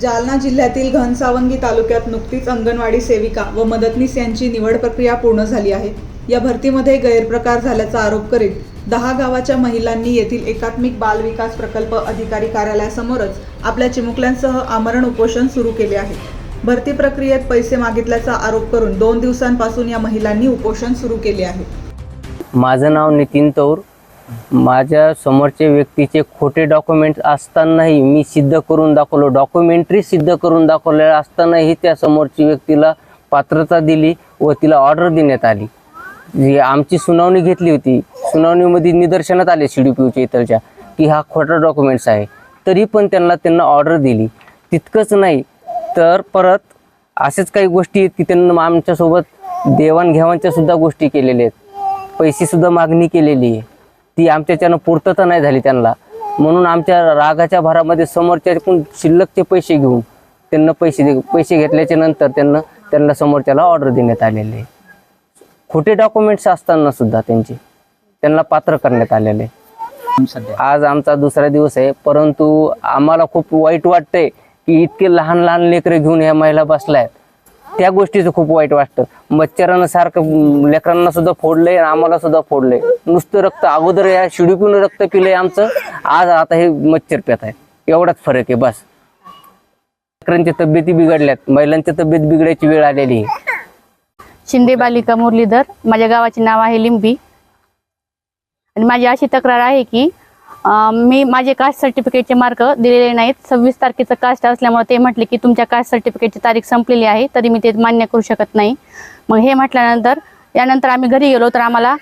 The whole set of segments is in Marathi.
जालना जिल्ह्यातील घनसावंगी तालुक्यात नुकतीच अंगणवाडी सेविका व मदतनीस यांची निवड प्रक्रिया पूर्ण झाली आहे. या भरतीमध्ये गैरप्रकार झाल्याचा आरोप करीत दहा गावाच्या महिलांनी येथील एकात्मिक बाल विकास प्रकल्प अधिकारी कार्यालयासमोरच आपल्या चिमुकल्यांसह आमरण उपोषण सुरू केले आहे. भरती प्रक्रियेत पैसे मागितल्याचा आरोप करून दोन दिवसांपासून या महिलांनी उपोषण सुरू केले आहे. माझं नाव नितीन तौर माझ्या समोरच्या व्यक्तीचे खोटे डॉक्युमेंट असतानाही मी सिद्ध करून दाखवलो. डॉक्युमेंटरी सिद्ध करून दाखवलेलं असतानाही त्या समोरची व्यक्तीला पात्रता दिली व तिला ऑर्डर देण्यात आली. जी आमची सुनावणी घेतली होती सुनावणीमध्ये निदर्शनात आले सी डी पी इथलच्या की हा खोटा डॉक्युमेंट्स आहे. तरी पण त्यांना त्यांना ऑर्डर दिली. तितकंच नाही तर परत असेच काही गोष्टी आहेत की त्यांना आमच्यासोबत देवाणघेवाणच्या सुद्धा गोष्टी केलेल्या आहेत. पैसेसुद्धा मागणी केलेली आहे. ती आमच्याच्यानं पूर्तता नाही झाली त्यांना. म्हणून आमच्या रागाच्या भरामध्ये समोरच्याकडून शिल्लकचे पैसे घेऊन त्यांना पैसे दे पैसे घेतल्याच्या नंतर त्यांना त्यांना समोरच्याला ऑर्डर देण्यात आलेले. खोटे डॉक्युमेंट्स असताना सुद्धा त्यांचे त्यांना पात्र करण्यात आलेले. आज आमचा दुसरा दिवस आहे परंतु आम्हाला खूप वाईट वाटतंय की इतके लहान लहान लेकरं घेऊन ह्या महिला बसल्या त्या गोष्टीचं खूप वाईट वाटतं. मच्छरानं सारखं लेकरांना सुद्धा फोडलंय आणि आम्हाला सुद्धा फोडलंय. नुसतं रक्त अगोदर या शिडीपिऊन रक्त पिलंय आमचं आज आता हे मच्छर पेत आहे एवढाच फरक आहे बस. लेकरांच्या तब्येती बिघडल्यात महिलांच्या तब्येत बिघडायची वेळ आलेली आहे. शिंदे बालिका मुरलीधर माझ्या गावाचे नाव आहे लिंबी. आणि माझी अशी तक्रार आहे की मी माझे कास्ट सर्टिफिकेटचे मार्क दिलेले नाहीत. सव्वीस तारखेचं कास्ट असल्यामुळे ते म्हटले की तुमच्या कास्ट सर्टिफिकेटची तारीख संपलेली आहे तरी मी ते मान्य करू शकत नाही. मग हे म्हटल्यानंतर यानंतर आम्ही घरी गेलो तर आम्हाला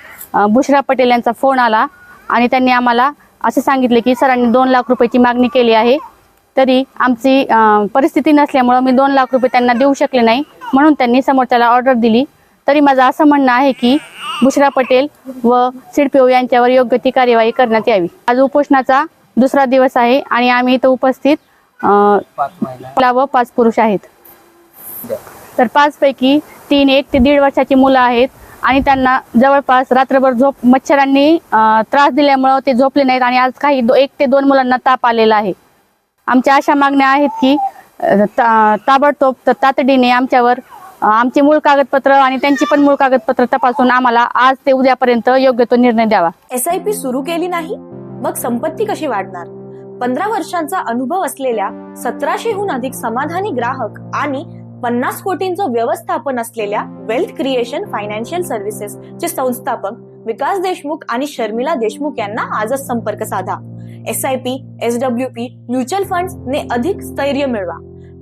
बुशरा पटेल यांचा फोन आला आणि त्यांनी आम्हाला असं सांगितले की सरांनी दोन लाख रुपयाची मागणी केली आहे तरी आमची परिस्थिती नसल्यामुळं मी दोन लाख रुपये त्यांना देऊ शकले नाही. म्हणून त्यांनी समोरच्याला ऑर्डर दिली. तरी माझं असं म्हणणं आहे की बुशरा पटेल व सिडपीओ यांच्यावर योग्य ती कार्यवाही करण्यात यावी. आज उपोषणाचा दुसरा दिवस आहे आणि आम्ही इथं उपस्थित व पाच पुरुष आहेत. तर पाच पैकी तीन एक ते दीड वर्षाची मुलं आहेत आणि त्यांना जवळपास रात्रभर झोप मच्छरांनी त्रास दिल्यामुळं ते झोपले नाहीत आणि आज काही एक ते दोन मुलांना ताप आलेला आहे. आमच्या अशा मागण्या आहेत की ता- ताबडतोब तातडीने आमच्यावर आमचे मूळ कागदपत्र आणि त्यांची पण मूळ कागदपत्र तपासून आम्हाला आज ते उद्यापर्यंत योग्य तो निर्णय द्यावा. एस आय पी सुरू केली नाही मग संपत्ती कशी वाढणार? पंधरा वर्षांचा अनुभव असलेल्या सतराशेहून अधिक समाधानी ग्राहक आणि पन्नास कोटींचं व्यवस्थापन असलेल्या वेल्थ क्रिएशन फायनान्शियल सर्व्हिसेस चे संस्थापक विकास देशमुख आणि शर्मिला देशमुख यांना आजच संपर्क साधा. S I P S W P mutual fund ने अधिक स्थैर्य मिळवा.